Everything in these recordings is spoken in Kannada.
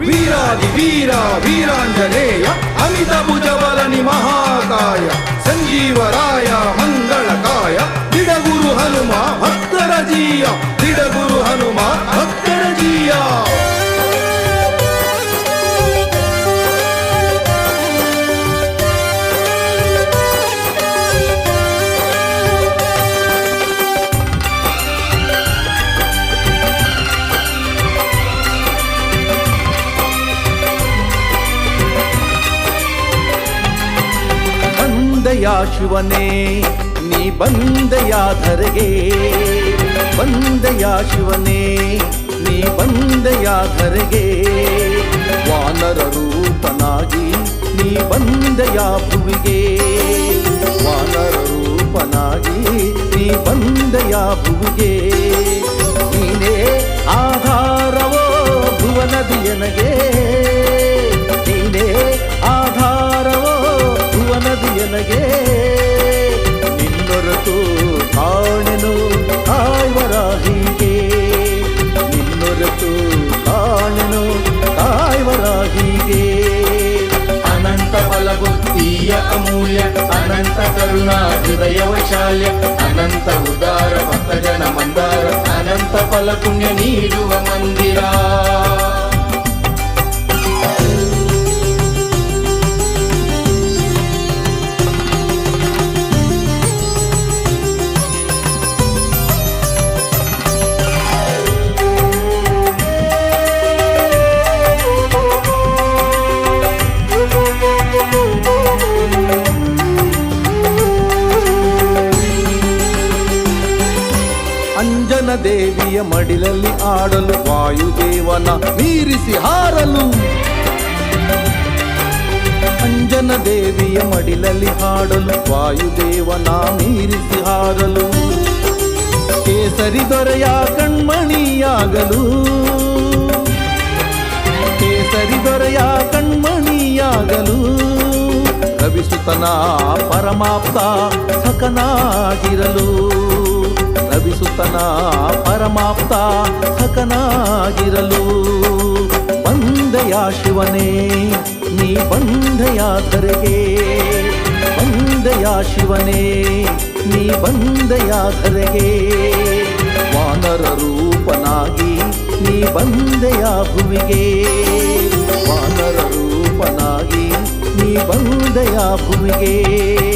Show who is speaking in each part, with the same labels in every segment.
Speaker 1: వీరాది వీర వీరాంజనేయ అమిత భుజబలని మహాకాయ సంజీవరాయ మంగళకాయ దిడగురు హనుమ భక్తరజీయ దిడగురు హనుమ భక్తరజీయా.
Speaker 2: ಬಂದಯ ಶಿವನೇ, ನೀ ಬಂದೆಯ ಧರೆಗೆ? ಬಂದೆಯ ಶಿವನೇ, ನೀ ಬಂದೆಯ ಧರೆಗೆ? ವಾನರ ರೂಪನಾಗಿ ನೀ ಬಂದೆಯ ಭುವಿಗೆ? ವಾನರ ರೂಪನಾಗಿ ನೀ ಬಂದೆಯ ಭುವಿಗೆ? ನೀನೇ ಆಧಾರವೋ ಭುವನದಿಯನಗೆ?
Speaker 3: అమూల్య అమూల్య అనంత కరుణా హృదయ వైశాల్య అనంత ఉదార భక్తజన మందార అనంత ఫల పుణ్య నీరువ
Speaker 2: మందిరా. ದೇವಿಯ ಮಡಿಲಲ್ಲಿ ಆಡಲು ವಾಯುದೇವನ ಮೀರಿಸಿ ಹಾರಲು. ಅಂಜನ ದೇವಿಯ ಮಡಿಲಲ್ಲಿ ಹಾಡಲು ವಾಯುದೇವನ ಮೀರಿಸಿ ಹಾರಲು. ಕೇಸರಿ ದೊರೆಯ ಕಣ್ಮಣಿಯಾಗಲು. ಕೇಸರಿ ದೊರೆಯ ಕಣ್ಮಣಿಯಾಗಲು. ಕವಿಸುತನ ಪರಮಾಪ್ತ ಸಕನಾಗಿರಲು ರವಿಸುತನ ಪರಮಾಪ್ತ ಸಕನಾಗಿರಲು ಬಂದೆಯ ಶಿವನೇ, ನೀ ಬಂದೆಯ ಧರೆಗೆ. ಬಂದೆಯ ಶಿವನೇ, ನೀ ಬಂದೆಯ ಧರೆಗೆ. ವಾನರ ರೂಪನಾಗಿ ನೀ ಬಂದೆಯ ಭುವಿಗೆ. ವಾನರ ರೂಪನಾಗಿ ನೀ ಬಂದೆಯ ಭುವಿಗೆ.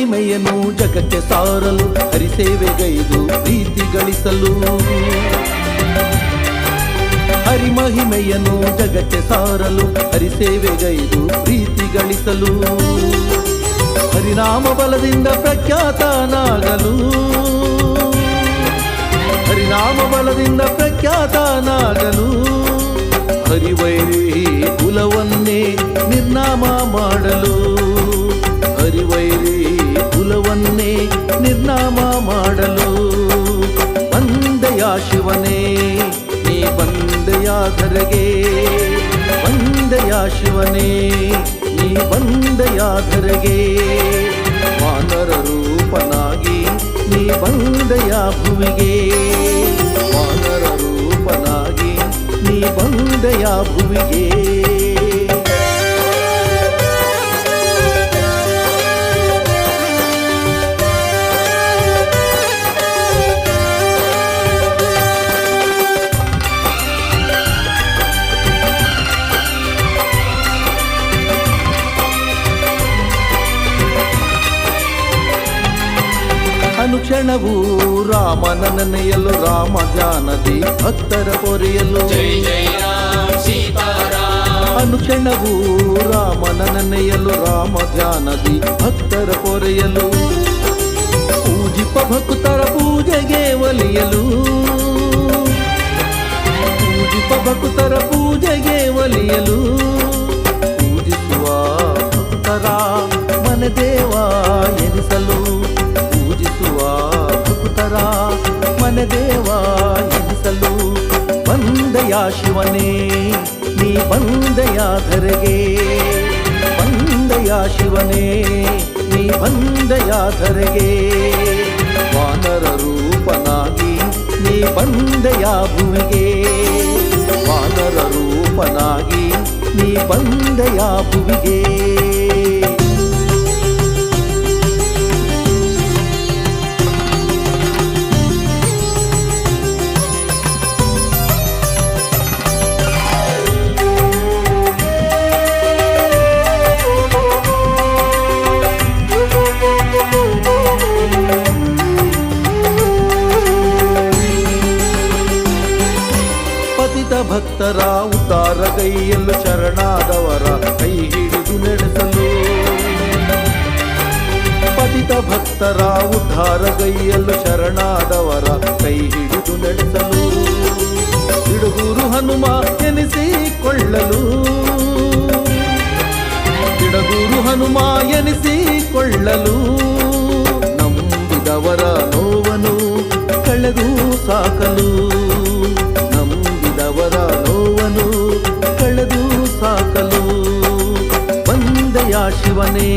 Speaker 2: ಹರಿಮಹಿಮೆಯನ್ನು ಜಗಕ್ಕೆ ಸಾರಲು, ಹರಿಸೇವೆಗೈದು ಪ್ರೀತಿ ಗಳಿಸಲು. ಹರಿಮಹಿಮೆಯನ್ನು ಜಗಕ್ಕೆ ಸಾರಲು, ಹರಿಸೇವೆಗೈದು ಪ್ರೀತಿ ಗಳಿಸಲು. ಹರಿನಾಮ ಬಲದಿಂದ ಪ್ರಖ್ಯಾತನಾಗಲು. ಹರಿನಾಮ ಬಲದಿಂದ ಪ್ರಖ್ಯಾತನಾಗಲು. ಹರಿವೈರಿ ಕುಲವನ್ನೇ ನಿರ್ನಾಮ ಧರೆಗೆ ಬಂದಯ ಶಿವನೇ, ನೀ ಬಂದಯಾಧರಗೆ ಧರೆಗೆ. ವಾನರ ರೂಪನಾಗಿ ನೀ ಬಂದಯ ಭುವಿಗೆ. ವಾನರ ರೂಪನಾಗಿ ನೀ ಬಂದಯ ಭುವಿಗೆ. ಅನುಕ್ಷಣವೂ ರಾಮನ ನೆನೆಯಲು ರಾಮ ಜಾನದಿ ಭಕ್ತರ ಪೊರೆಯಲು
Speaker 3: ಜೈ ಜೈ ರಾಮ್ ಸೀತಾರಾಮ್
Speaker 2: ಅನುಕ್ಷಣವೂ ರಾಮನ ನೆನೆಯಲು ರಾಮ ಧ್ಯಾನದಿ ಭಕ್ತರ ಪೊರೆಯಲು ಪೂಜಿಪ ಭಕ್ತರ ಪೂಜೆಗೆ ಒಲಿಯಲು ಪೂಜಿಪ ಭಕ್ತರ ಪೂಜೆಗೆ ಒಲಿಯಲು ಪೂಜಿಸುವ ಭಕ್ತರ ಮನದೇವ ಎನಿಸಲು ಶಿವನೇ, ನೀ ಬಂದೆಯ ಧರೆಗೆ. ಬಂದಯ ಶಿವನೇ, ನೀ ಬಂದೆಯ ಧರೆಗೆ. ವಾನರ ರೂಪನಾಗಿ ನೀ ಬಂದೆಯ ಭುವಿಗೆ. ವಾನರ ರೂಪನಾಗಿ ನೀ ಬಂದೆಯ ಭುವಿಗೆ. ಭಕ್ತರ ಉತ್ತಾರ ಕೈಯನ್ನು ಶರಣಾದವರ ಕೈ ಹಿಡಿದು ನಡೆಸಲು. ಪತಿತ ಭಕ್ತರ ಉದ್ಧಾರ ಶರಣಾದವರ ಕೈ ಹಿಡಿದು ನಡೆಸಲು. ಹಿಡುಗೂರು ಹನುಮ ಎನಿಸಿಕೊಳ್ಳಲು. ಹಿಡಗೂರು ಹನುಮ ಎನಿಸಿಕೊಳ್ಳಲು. ನಂಬಿದವರ ನೋವನು ಕಳೆದು ಸಾಕಲು. ಶಿವನೇ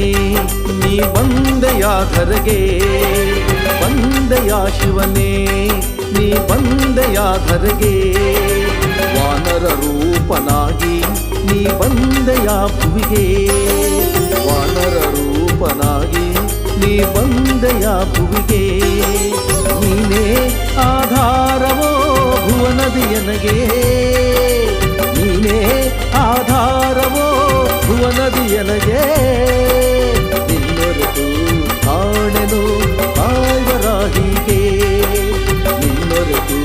Speaker 2: ನೀ ಬಂದೆಯ ಧರೆಗೆ ಬಂದೆಯ ಶಿವನೇ, ನೀ ಬಂದೆಯ ಧರೆಗೆ ವಾನರ ರೂಪನಾಗಿ ನೀ ಬಂದೆಯ ಭುವಿಗೆ? ವಾನರ ರೂಪನಾಗಿ ನೀ ಬಂದೆಯ ಭುವಿಗೆ? ನೀನೇ ಆಧಾರವೋ ಭುವನದಿಯನಗೆ? ನೀನೇ ಭುವನದಿಯನಗೆ ನಿನ್ನೊರೆತು ಕಾಣೆನು ಆಯ್ವರಾಹಿಗೆ ನಿನ್ನೊರೆತು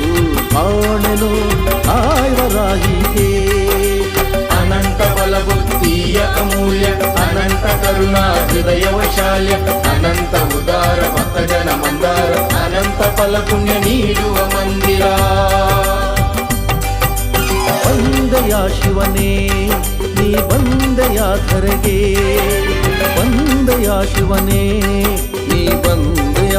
Speaker 2: ಕಾಣೆನು ಆಯ್ವರಾಹಿಗೆ
Speaker 3: ಅನಂತ ಬಲ ಬುದ್ಧಿಯ ಅಮೂಲ್ಯ ಅನಂತ ಕರುಣಾ ಹೃದಯ ವೈಶಾಲ್ಯ ಅನಂತ ಉದಾರ ಭಕ್ತ ಜನ ಮಂದಾರ ಅನಂತ ಫಲ ಪುಣ್ಯ ನೀಡುವ ಮಂದಿರ
Speaker 2: ಬಂದೆಯ ಶಿವನೇ ನೀ ಬಂದೆಯ ಧರೆಗೆ ಬಂದೆಯ ಶಿವನೇ ನೀ ಬಂದೆಯ